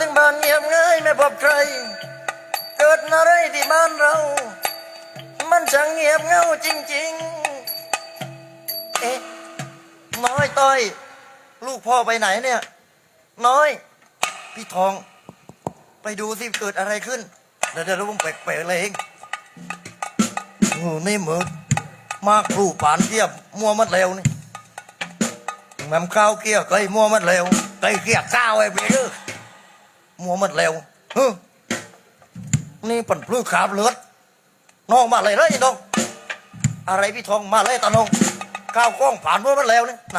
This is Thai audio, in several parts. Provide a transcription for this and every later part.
ถึงบ้านเงียบง่ายไม่พบใคร เกิดอะไรที่บ้านเรา มันช่างเงียบเงาจริง ๆ เอ๊ะน้อยต้อย ลูกพ่อไปไหนเนี่ย น้อย พี่ทอง ไปดูสิเกิดอะไรขึ้น เดี๋ยวเดี๋ยวผมแปลกๆเลยเองโอ้นี่เหมือนมากครูป่านเกียบมัวมัดเร็วนี่แม่มข้าวเกี้ยไก่มัวมัดเร็วไก่เกี้ยข้าวไอ้เบลอ มัวมัดเร็วเฮ้อนี่ปั่นพลื้ขาบเลือดน้องมาเลยเลยน้องอะไรพี่ทองมาเลยตาน้องข้าวกล้องผ่านมัวมัดเร็วนี่ไหน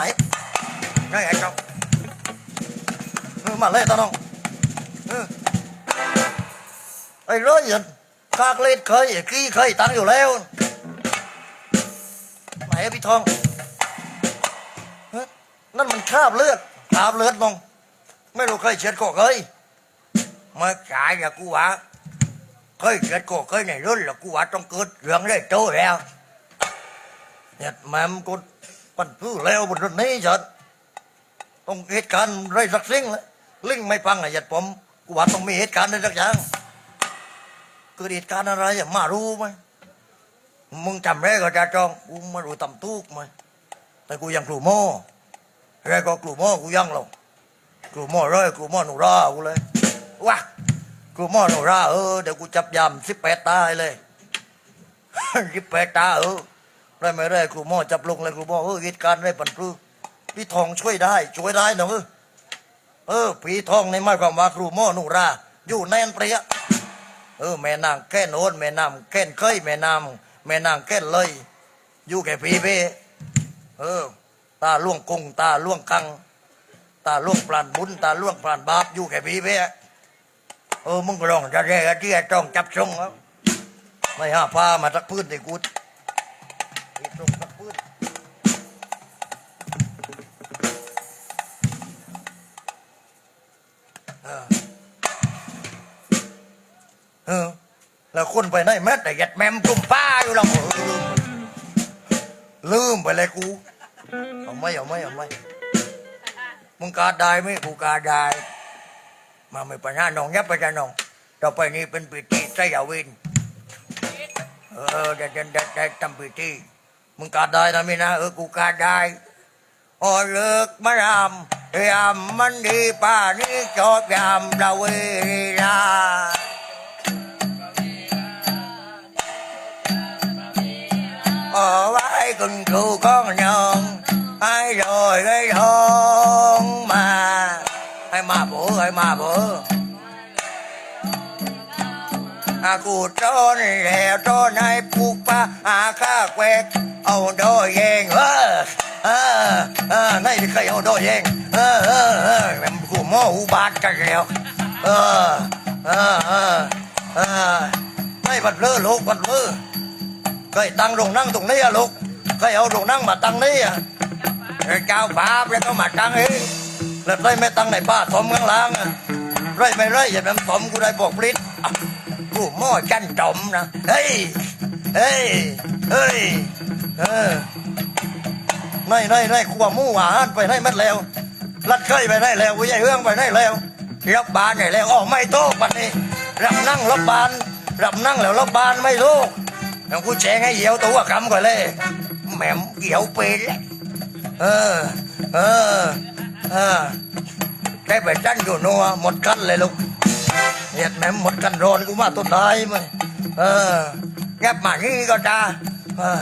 ไงไอ้เจ้ามาเลยตาน้องเออไอ้ร้อยยันคากเล่นเคยไอ้กี้เคยตั้งอยู่แล้วไหนพี่ทองนั่นมันคราบเลือดคราบเลือดมอง ไม่รู้เคยเช็ดก็เคย ไม่ใช่ละกูว่าเคยเช็ดก็เคยในรุ่นละกูว่าต้องเกิดเรื่องได้โตแล้วเนี่ยแม่กูปั่นพื้แล้วบนรถนี้ฉันต้องเหตุการณ์ไรสักสิ่งเลยลิงไม่ฟังไอ้ยัดผมกูว่าต้องมีเหตุการณ์อะไรสักอย่างเกิดเหตุการณ์อะไรอะมารู้ไหมมึงจำได้ก็จะจองกูมารู้ตำตุกไหมแต่กูยังกลุ่มโม่แรกก็กลุ่มโม่กูยังหรอกกลุ่มโม่เลยกลุ่มโม่หนูรากูเลย ว้ากลุ่มโนราเออเดี๋ยวกูจับยำสิบแปดตายเลยสิบแปดตาเออได้ไม่ได้กลุ่มโม่จับลงเลยกลุ่มโม่เออเหตุการณ์ได้ปันปลื้พี่ทองช่วยได้ ช่วยได้นะเออเออพี่ทองในหมายความว่ากลุ่มโนราอยู่แน่นเปรี้ยเออแม่นางแก้นโอนแม่นางแก้นเคยแม่นางแม่นางแก้นเลยอยู่แก่พีเปเออ ตาล่วงกงตาล่วงกัง ตาล่วงปลานบุญตาล่วงปลานบาปอยู่แก่พีเป เออมึงกลองจะแร่ที่ต้องจับทรงแล้วไม่ห้าพามาสักพื้นติกูอีตรงสักพื้นเออเออแล้วคนไปไหนแม้แต่ยัดแมมกลุ่มป้าอยู่หรอกลืมลืมไปเลยกูเอาไม่เอาไม่เอาไม่มึงกาได้ไหมกูกาได้ มาไม่ปัญหาน้องยับไปจ้ะน้องต่อไปนี้เป็นปีติไสยาวินเออเด็ดเด็ดเด็ดทำปีติมึงกาดได้นะมินะเออกูกาได้อ๋อเลิกมารำยามมันดีป่านี้จบยามเราเวลา ở vai cần cừu con nhon ai rồi gây hôn mà มาโบไอ้มาโบอากูต้นแล้วต้นให้ผูกปลาอาข้าแควกเอาดอยแยงเออเออเออไม่เคยเอาดอยแยงเออเออเออกูโมอุบาทกันแล้วเออเออเออไม่บัดเลือลูกบัดเลือเคยตั้งโรงนั่งตรงนี้อะลูกเคยเอาโรงนั่งมาตั้งนี้อะเจ้าบาปแล้วก็มาตั้งเอง แล้วได้ไม่ตั้งในป้าสมข้างล่างอะไรไม่ไรอย่าแบบสมกูได้บอกปลิดอะกูหม้อจันจมนะเฮ้ยเฮ้ยเฮ้ยเออไม่ไม่ไม่ขวามู่หวานไปได้มัดแล้วรัดเคยไปได้แล้ววิญญาเฮืองไปได้แล้วรับบานไหนแล้วอ๋อไม่โตปันนี้รับนั่งรับบานรับนั่งแล้วรับบานไม่โต Thằng cô trẻ ngay dẻo tủ à cầm rồi lê Mẹ dẻo bê lẹ Ờ Ờ Ờ Cái bài tranh của nó một cân lại lúc Nhiệt mẹ một cân rôn cũng mà tốt đấy เออได้ไปจันอยู่นัวหมดกันเลยลูกเหยีดแม่หมดกันร้อนกูมาตัวตายมั้ยเออแงบหมากี้ก็จ้าเออ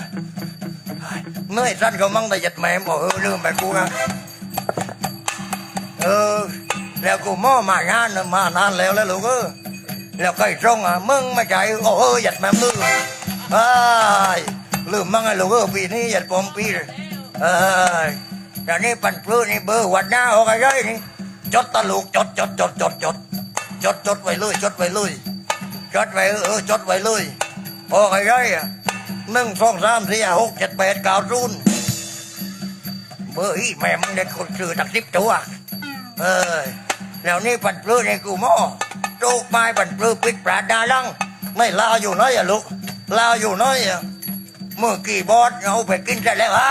เมื่อยสั้นก็มั่งแต่หยัดแหนมบอกเออลืมไปกูนะเออแล้วกูม่อมางานมานานแล้วแล้วลูกเออแล้วก่ตรงอะมึงไม่ใจโอ้เออหยัดแม่มลืมไอ้ลืมมั่งไอ้ลูกเออปีนี้หยัดปอมปีเลเออ ยแต่นี่ปันปลื้นนี่เบอร์วัดหน้าออกอะไรนี่จดตลูกจดจดจดจดจดจดจดไว้เลยจดไว้เลยจดไว้เออจดไว้เลยออกอะไรอะหนึ่งสองสามสี่หกเจ็ดแปดเก้าศูนเบอร์อีแม่มึงเด็กคนซื้อตักสิบตัวเอ้ยแล้วนี่ปันปลื้นนี่กูหม้อลูกไม้ปันปลื้นปิดปราดดาลังไม่ลาอยู่น้อยอะลูกลาอยู่น้อยอะ มื่อกี่บอสเอาไปกินกันแล้วอ่า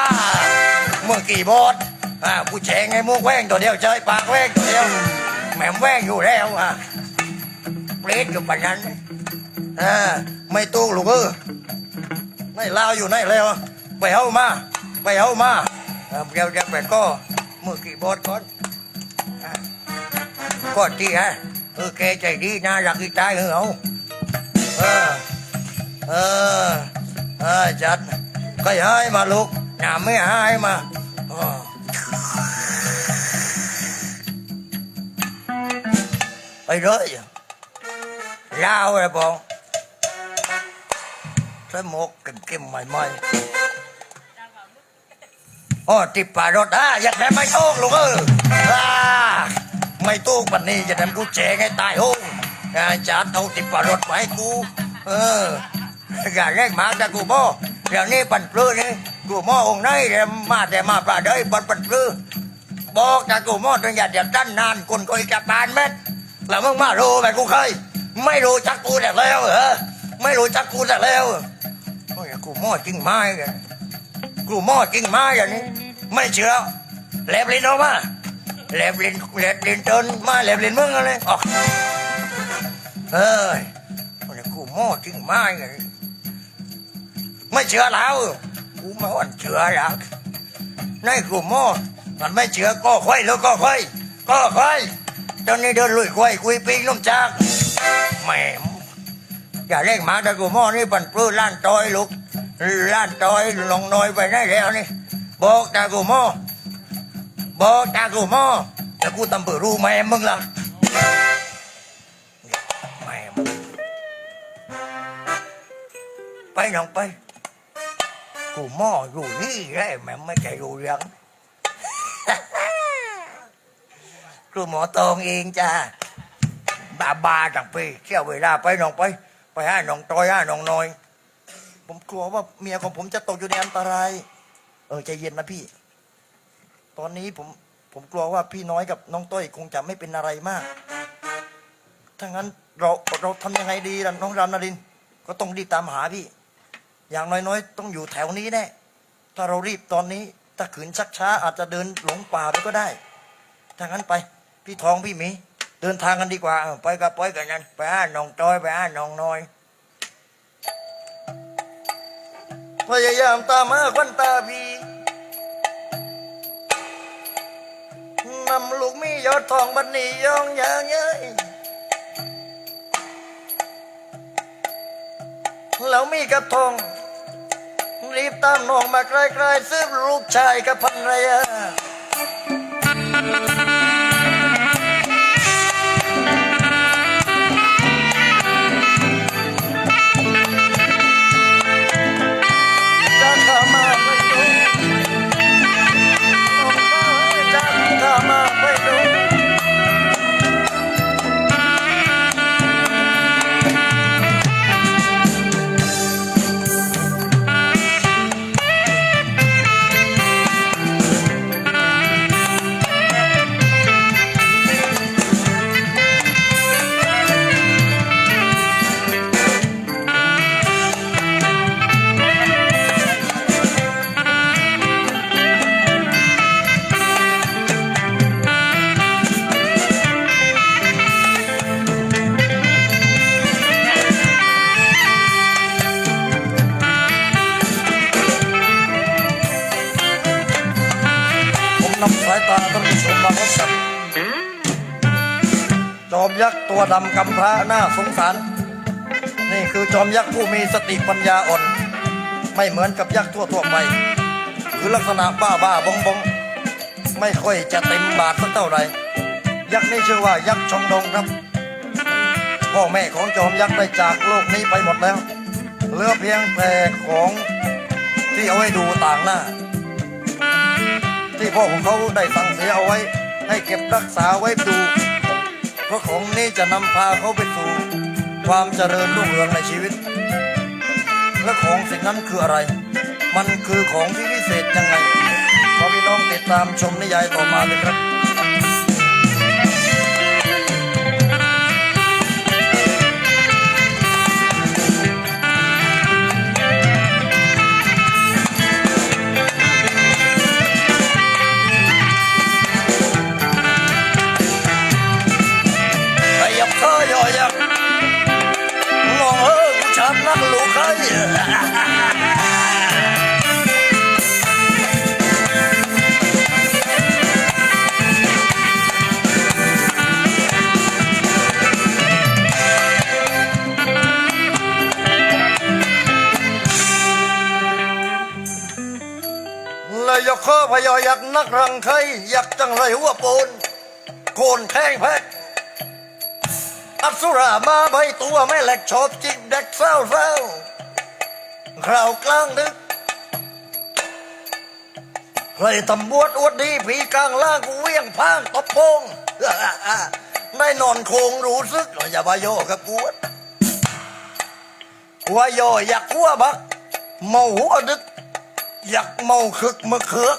เมื่อกี่บอสอ่าผู้แฉงไงมุกแว้งตัวเดียวใช้ปากแว้งตัวเดียวแหม่มแว่งอยู่แล้วอะเปรตอยู่ปานนั้นอ่าไม่ตู้ลูกเออไม่ลาวอยู่ไหนแล้ว ไปเอามาไปเอามาเอ่อเดี๋ยวจะไปก็มือกี่บอดก่อนอะก็ที่ฮะเออแกใจดีนะรักอีตายเหรอเออเออเออ จัดก็ให้มาลูกหน้าไม่ให้มาอ๋อไปเลยลาวเลยบองใส่หมวกเก็มๆใหม่ๆอ๋อติดป่ารถ อะอยากได้ไม่โต้งลูกเอออ่าไม่โต้งปันนี้จะกูโม่เร่งมาจากกูบ่อย่างนี้ปั่นปลื้อนี่กูโม่องค์ไหนเดี๋ยวมาแต่มาปลาเด้ยปันปั่นปลื้อบอกจากกูมอดตัวอย่าอย่าดันนานคนคอยจับปานเม็ดแล้วมึงมารู้แบบกูเคย ไม่รู้จักกูแต่แล้วเหรอไม่รู้จักกูแต่แล้วโอ้ยกูโมอดจริงไหมกันกูโมอดจริงไหมอย่างนี้ ไม่เชื่อแลบลิ้นออกมาแลบลิ้นแลบลิ้นเตินมาแลบลิ้นมึงอะไรออกเฮ้ยโอ้ยกูโมอดจริงไหมกัน ไม่เชื่อแล้วกูมาวันเชื่อแล้วนายกูโม่มันไม่เชื่อก็ค่อยแล้วก็ค่อย ก็ค่อยตอนนี้เดินลุยค่อยคุยปิงน้มจากแหม่อย่าเร่งมาแต่กูโม่นี่ปันปลื้ล้านตอยลูกล้านตอยลงน้อยไปได้แล้วนี่บอกตากูโม่บอกตากูโม่แต่กูตำปือรู้แม่มึงล่ะแม่ไปน้องไป กูหม้ออยู่นี่แหละแม่ไม่ใจรู้เรื่องกูหมอตองเองจ้าบาบาจังปีเที่ยวเวลาไปน้องไป ไปห้าน้องตอยห้าน้องน้อย ผมกลัวว่าเมียของผมจะตกอยู่ในอันตราย เออใจเย็นนะพี่ ตอนนี้ผมผมกลัวว่าพี่น้อยกับน้องต้อยคงจะไม่เป็นอะไรมากถ้างั้นเราเราทำยังไงดีล่ะน้องรามนาริน ก็ต้องรีบตามหาพี่ อย่างน้อยๆ ต้องอยู่แถวนี้แน่ถ้าเรารีบตอนนี้ ถ้าขืนชักช้าอาจจะเดินหลงป่าไปก็ได้ถ้างั้นไป พี่ทองพี่หมีเดินทางกันดีกว่าเออไปกับไปกันนั้นไปห้าน้องจอยไปห้าน้องน้อย พยายามตามหาควันตาพีนำลูกมียอดทองบันนี้ยองยางเย้ยแล้วมีกระทอง รีบตามน้องมาใกล้ๆซื้อลูกชายกับพันรยา ดำกำพร้าหน้าสงสาร นี่คือจอมยักษ์ผู้มีสติปัญญาอ่อน ไม่เหมือนกับยักษ์ทั่วๆไป คือลักษณะบ้าบ้าบงบงไม่ค่อยจะเต็มบาทสักเท่าไหร่ยักษ์นี่ชื่อว่ายักษ์ชองดงครับ พ่อแม่ของจอมยักษ์ได้จากโลกนี้ไปหมดแล้ว เหลือเพียงแต่ของที่เอาไว้ดูต่างหน้า ที่พ่อของเขาได้สั่งเสียเอาไว้ ให้เก็บรักษาไว้ดู เพราะของนี้จะนำพาเขาไปสู่ความเจริญรุ่งเรืองในชีวิต และของสิ่งนั้นคืออะไร มันคือของที่วิเศษยังไงขอพี่น้องติดตามชมนิยายต่อมาเลยครับ เลยยกข้อพยอยักนักรังไข่ยักจังไรหัวปูนโคนแข้งแพกอัสุรามาใบตัวแม่เหล็กชอบจิกเด็กเศร้าเศร้า คราวกลางดึกใครตำบวดอวดดีผีกลางล่างกูเวียงพางตบโพงได้นอนโคงรู้สึกอย่าบาโยกับกวดหัวโยอยากหัวบักเมาหัวดึก อยากเมาคึกมาเคือก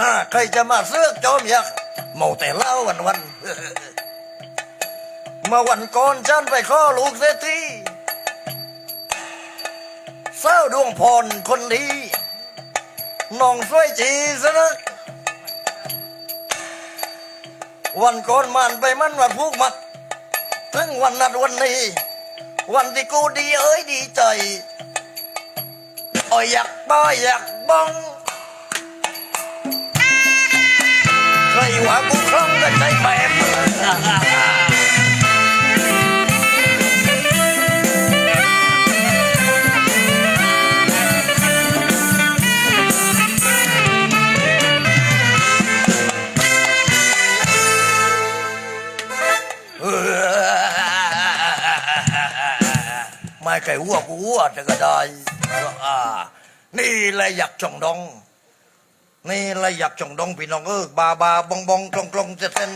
ฮะใครจะมาเสือกจอมอยากเมาแต่เล้าวันวันเมื่อวันก่อนฉันไปข้อลูกเศรษฐี เศร้าดวงพรคนดีน้องสวยจีซะนะวันก่อนมันไปมันวันพูกมัดถึงวันนัดวันนี้ วันที่กูดีเอ้ยดีใจอ้ยอยากบ้าอยากบ้องใครว่ากูคล่องก็ใจแบบ ไม่ไก่วัวกูวัวแต่ก็ได้อ่านี่แหละอยากจองดอง นี่แหละอยากจองดองพี่น้องเออบาบาบองบองกลองกลองจะเส้น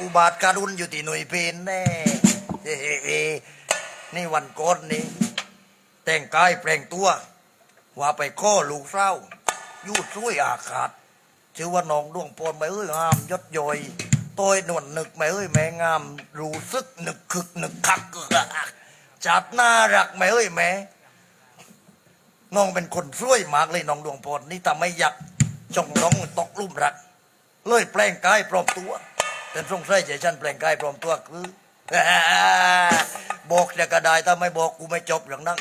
อุบาทการุณอยู่ที่หน่วยเพนแน่เฮ้เฮ้เฮ้นี่วันก่อนนี่แต่งกายแปลงตัว ว่าไปข้อลูกเศร้ายูดช่วยอาขาดชื่อว่าน้องดวงพรไม่เอ้ยงามยศยอยต้ยหนวดนึกไม่เอ้ยแม่งามรู้สึกหนึกคึกหนึกคัก จัดน่ารักไหมเอ้ยแม่น้องเป็นคนช่วยมากเลยน้องดวงพรนี่ทำให้อยากจงน้องตกลุ่มรัก เลยแปลงกายปลอมตัวแต่สงสัยใจฉันแปลงกายปลอมตัวคือบอกจะกระไดถ้าไม่บอกกูไม่จบอย่างนั้น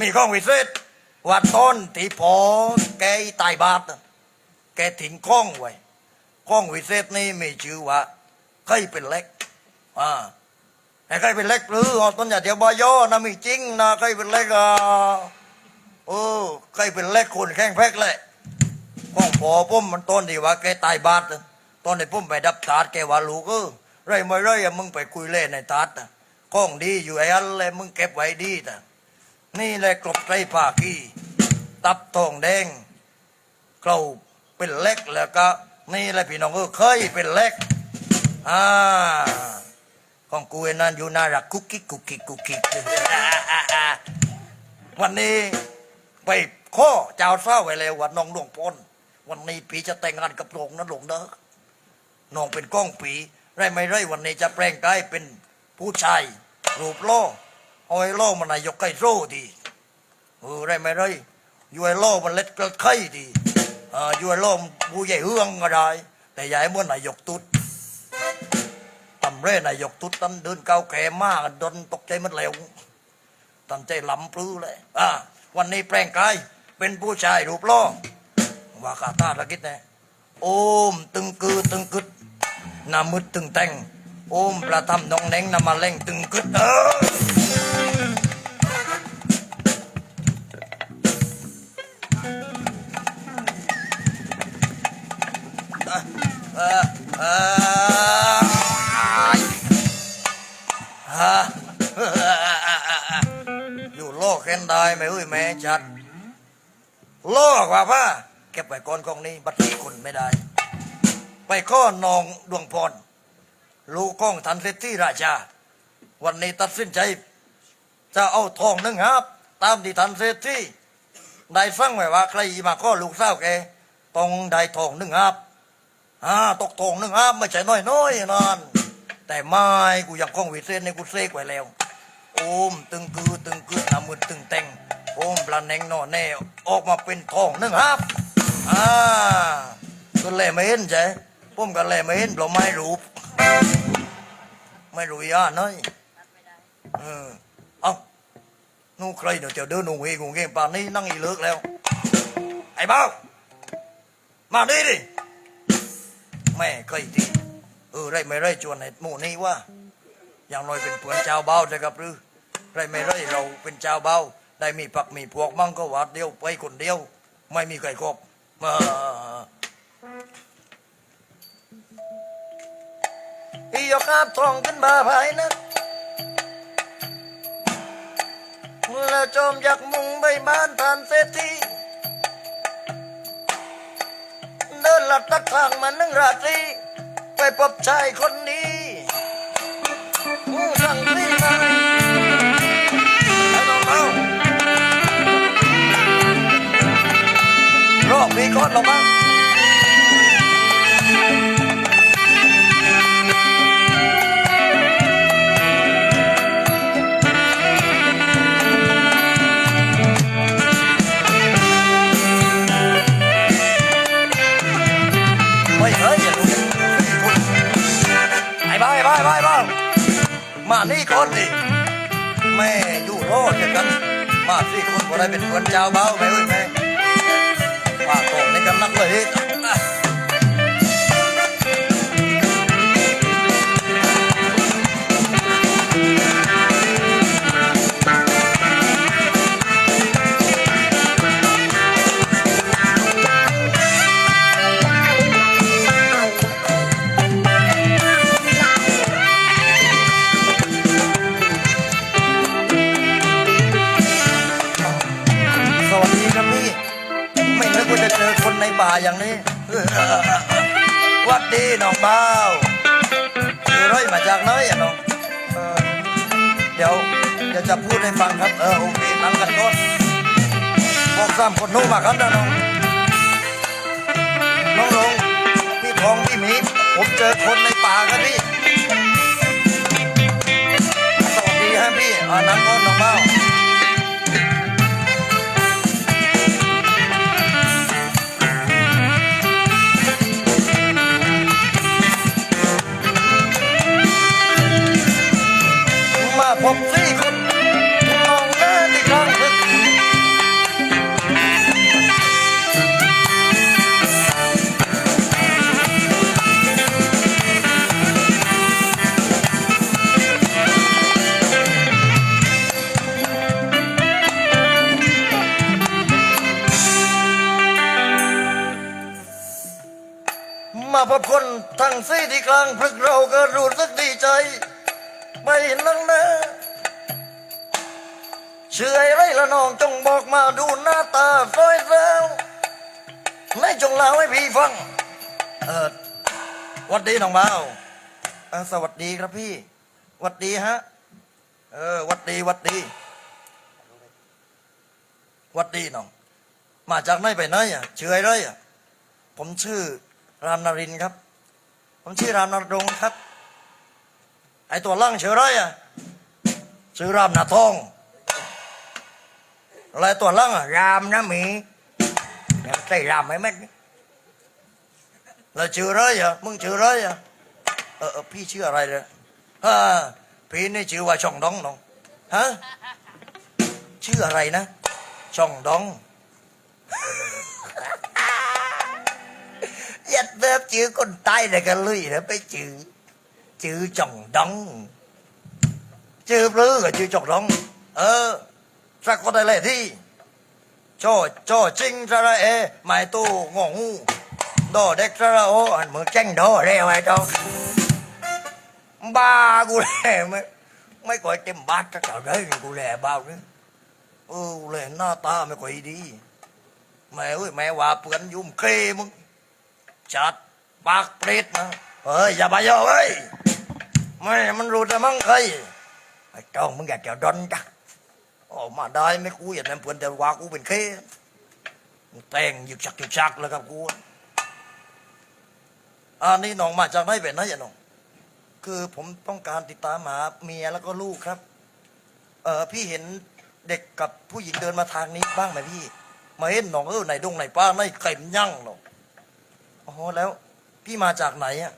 มีข้องวิเศษว่าต้นที่พอแกตายบาทน่ะแกทิ้งข้องไว้ข้องวิเศษนี่มีชื่อว่าใครเป็นเล็กอ่า ไอ้ใครเป็นเล็กหรือต้นอย่าเดียวบอยอนะมีจริงนะใครเป็นเล็กอะเออใครเป็นเล็กคนแข้งแพกเลยข้องพอพุ่มมันต้นที่ว่าแกตายบาทน่ะตอนในพุ่มไปดับตาดแกว่าลูกเออไรไม่ไรอะมึงไปคุยเล่นในตาดน่ะข้องดีอยู่ไอ้อันเลยมึงเก็บไว้ดีแต่นี่แหละกลบไตรภาคีตับทองแดงเกลาเป็นเล็กแล้วก็ นี่แหละพี่น้องเออเคยเป็นเล็กอ่า ของกูนั่นอยู่น่ารักกุ๊กกิ๊กกุ๊กกิ๊กกุ๊กกิ๊กวันนี้ไปข้อเจ้าเศร้าไปแล้วว่าน้องหลวงพลวันนี้ปีจะแต่งงานกับหลวงนั้นหลวงเด้อน้องเป็นก้องปีไรไม่ไรวันนี้จะแปลงกายเป็นผู้ชายรูปล่เอาไอ้ล่อมันนายกไก่โซ่ดีเออได้ไหมไรยู่ไอ้โล่มันเล็ดกระไข่ดีเอออยู่ไอ้โล่มันผู้ใหญ่เฮืองก็ได้แต่ใหญ่เมื่อนายกตุ๊ดำเร่นายกทุตันเดินเก้าแก่มากดนตกใจมันเร็วตั้งใจลำปลื้อเลยอ่าวันนี้แปลงกายเป็นผู้ชายรูปโล่ว่าคาตาตะกิดแน่โอมตึงกือตึงกึดนามืดตึงแต่งโอมประทำน้องแหนงนำมาเล่งตึงกึดเออ ได้ไหมเอ้ยแม่จัดโลกว่าพ่าเก็บไว้ก่อนกองนี้ บัตรที่คนไม่ได้ ไปข้อนองดวงพร ลูกก้องทันเศรษฐีราชา วันนี้ตัดสินใจ จะเอาทองหนึ่งครับ ตามที่ทันเศรษฐีได้ฟังไว้ว่าใครมาข้อลูกสาวแกต้องได้ทองหนึ่งครับอ่าตกทองหนึ่งอะไม่ใช่น้อยน้อยๆนั่นแต่ไม่กูยังคงวิเศษในกูเซกไว้แล้ว โอมตึงคือตึงคือหนามือตึงแต่งโอมปลาแหนงหน่อแน่ออกมาเป็นทองหนึ่งครับอ่าก็แลไม่เห็นใช่ผมก็แลไม่เห็นเราไม่รู้ไม่รู้ย่าน้อยเออเอานู่ใครเดี๋ยวจะเดินหนูเฮงงเงป่านนี้นั่งอีเลิกแล้ว ไอ้บ้ามาดิดิแม่เคยทีเออไรไม่ไรจวนไอ้หมู่นี้ว่าอย่างน้อยเป็นเพื่อนเจ้าเบ้าเลยครับหรือ ไรไม่ไรเราเป็นเจ้าเบาได้มีปักมีพวกมั่งก็วัดเดียวไปคนเดียว ไม่มีใครครบมาอียกครับทองขึ้นมาภายนักแล้วจอมอยากมุงใบบ้านทานเศรษฐีเดินหลัดตัดทางมานั่งราตรีไปพบชายคนนี้สั่งที่ รอบนี้ก่อนหรอมั้งไม่เฮ้ยอย่าดูไอ้บ้าไอ้บ้าไอ้บ้าไอ้บ้ามานี่ก่อนดิแม่อยู่รอดกันมาสี่คนบ่ได้เป็นคนเจ้าเบาแม่เอ้ยแม่ ว่าตรงในกำลังเลย ป่าอย่างนี้ วัดดีน้องเบาอยู่ร้อยมาจากไหนอะน้องเดี๋ยวเดี๋ยวจะพูดให้ฟังครับ เออโอเคนั่งกันก่อนบอกสามคนนู้นมาครับนะน้องน้องลงพี่ทองพี่หมีผมเจอคนในป่าครับพี่สวัสดีฮะพี่อ่านั่งก่อนน้องเบา สีที่กลางพลึกเราก็รู้สึกดีใจ ไม่นั่งนะเชื่อไรละน้องจงบอกมาดูหน้าตาซอยเซลไม่จงเล่าให้พี่ฟัง เออหวัดดีน้องเบาสวัสดีครับพี่หวัดดีฮะ เออหวัดดีหวัดดีหวัดดีน้อง มาจากไหนไปไหนอะเชื่อไรอะผมชื่อรามนารินครับ ผมชื่อรามนรงค์ครับ ไอตัวล่างชื่อไรอะชื่อรามนาทองอะไรตัวล่างอะรามนะหมียังใส่รามไหมแม่นแล้วชื่ออะไรอะมึงชื่ออะไรอะเออเออพี่ชื่ออะไรเลยฮะพี่นี่ชื่อว่าช่องดองน้องฮะชื่ออะไรนะ ช่องดอง ยัดเว็บจื้อคนตายแต่ก็ลุยนะไปจื้อจื้อจ่องดองจื้อปลื้อกับจื้อจ่องดอง เออสักคนอะไรที่โจโชจิงสราเอไม่ตู้งงูดอเด็กสราโออันมือแจ้งดอได้ไหมจ้องบ้ากูแหล่ไม่ไม่ก่อยเต็มบาทจะเก่าได้กูแหล่บ้าเนี่ยเออแหล่หน้าตาไม่ก่อยดีแม่เอ้ยแม่ว่าเปือนยุ่มเคมึง จัดปากเปรตนะเฮ้ยอย่าไปย่อเว้ยไม่มันรู้แต่มั้งเคยไอ้จ้องมึงอยากจะดนจ้ะออกมาได้ไม่กูอยากนั่นเพื่อนแต่ว่ากูเป็นเคมึงแต่งหยึกชักหยึกชักแล้วครับกูอันนี้น้องมาจากไหนเป็นนะอย่าน้องคือผมต้องการติดตามหาเมียแล้วก็ลูกครับ เออพี่เห็นเด็กกับผู้หญิงเดินมาทางนี้บ้างไหมพี่ มาเห็นน้องเออไหนดงไหนป้าไหนไข่มันยั่งหรอก อ๋อแล้วพี่มาจากไหนอะ